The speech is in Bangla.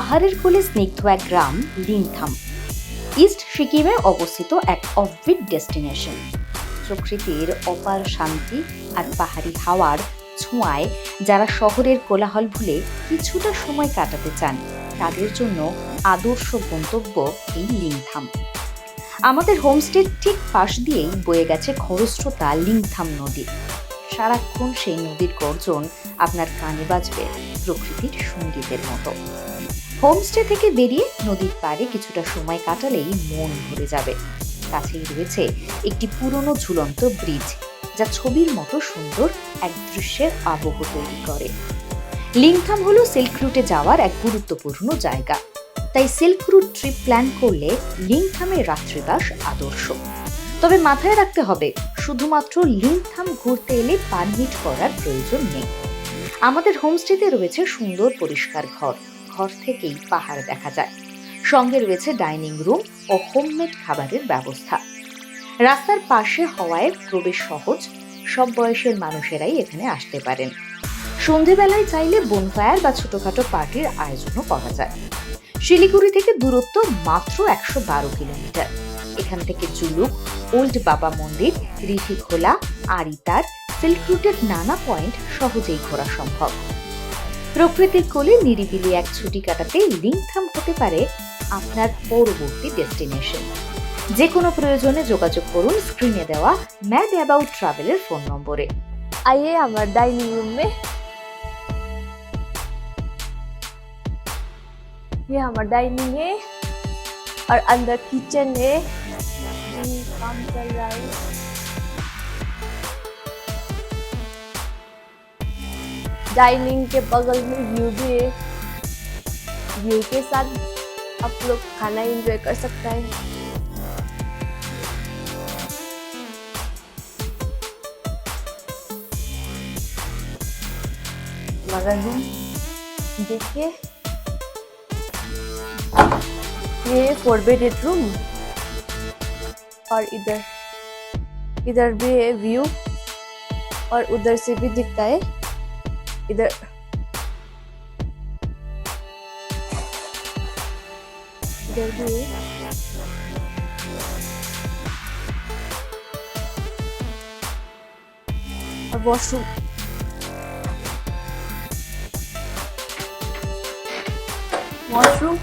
পাহাড়ের কোলে স্নিগ্ধ এক গ্রাম লিংথাম ইস্ট সিকিমে অবস্থিত এক অফবিট ডেস্টিনেশন। প্রকৃতির অপার শান্তি আর পাহাড়ি হাওয়ার ছোঁয়ায় যারা শহরের কোলাহল ভুলে কিছুটা সময় কাটাতে চান, তাদের জন্য আদর্শ গন্তব্য এই লিংথাম আমাদের হোমস্টের ঠিক পাশ দিয়েই বয়ে গেছে খরস্রোতা লিংথাম নদী। সারাক্ষণ সেই নদীর গর্জন আপনার কানে বাজবে প্রকৃতির সঙ্গীতের মতো। হোমস্টে থেকে বেরিয়ে নদীর পাড়ে কিছুটা সময় কাটালেই মন ভরে যাবে। কাছেই রয়েছে একটি পুরনো ঝুলন্ত ব্রিজ, যা ছবির মতো সুন্দর এক দৃশ্যের আবহ তৈরি করে। লিংথাম হলো সিল্ক রুটে যাওয়ার এক গুরুত্বপূর্ণ জায়গা। তাই সিল্ক রুট ট্রিপ প্ল্যান করলে লিংথামে রাত্রিবাস আদর্শ। তবে মাথায় রাখতে হবে, শুধুমাত্র লিংথাম ঘুরতে এলে পারমিট করার প্রয়োজন নেই। আমাদের হোমস্টেতে রয়েছে সুন্দর পরিষ্কার ঘর। ঘর থেকেই পাহাড় দেখা যায়। সঙ্গে রয়েছে ডাইনিং রুম ও হোমমেড খাবারের ব্যবস্থা। রাস্তার পাশে হওয়ায় প্রবেশ সহজ, সব বয়সের মানুষেরাই এখানে আসতে পারেন। সন্ধেবেলায় চাইলে বনফায়ার বা ছোটখাটো পার্টির আয়োজনও করা যায়। শিলিগুড়ি থেকে দূরত্ব মাত্র একশো বারো কিলোমিটার। এখান থেকে জুলুক, ওল্ড বাবা মন্দির রিফি খোলা আরিতার সিল্ক রুটের নানা পয়েন্ট সহজেই ঘোরা সম্ভব। প্রকৃতির কোলে নিরিবিলি এক ছুটি কাটাতে লিংথাম হতে পারে আপনার পরবর্তী ডেস্টিনেশন যে কোনো প্রয়োজনে যোগাযোগ করুন স্ক্রিনে দেওয়া ম্যাড অ্যাবাউট ট্রাভেলের ফোন নম্বরে आइए हमारे डाइनिंग रूम में ये हमारा डाइनिंग है और अंदर किचन है अभी काम चल रहा है डाइनिंग के बगल में व्यू भी है। व्यू के साथ आप लोग खाना एंजॉय कर सकता है। मगर रूम देखिए। ये फोर बेडेड रूम और इधर इधर भी है व्यू और उधर से भी दिखता है। ഇത് ജൽദിയെ washroom. Washroom.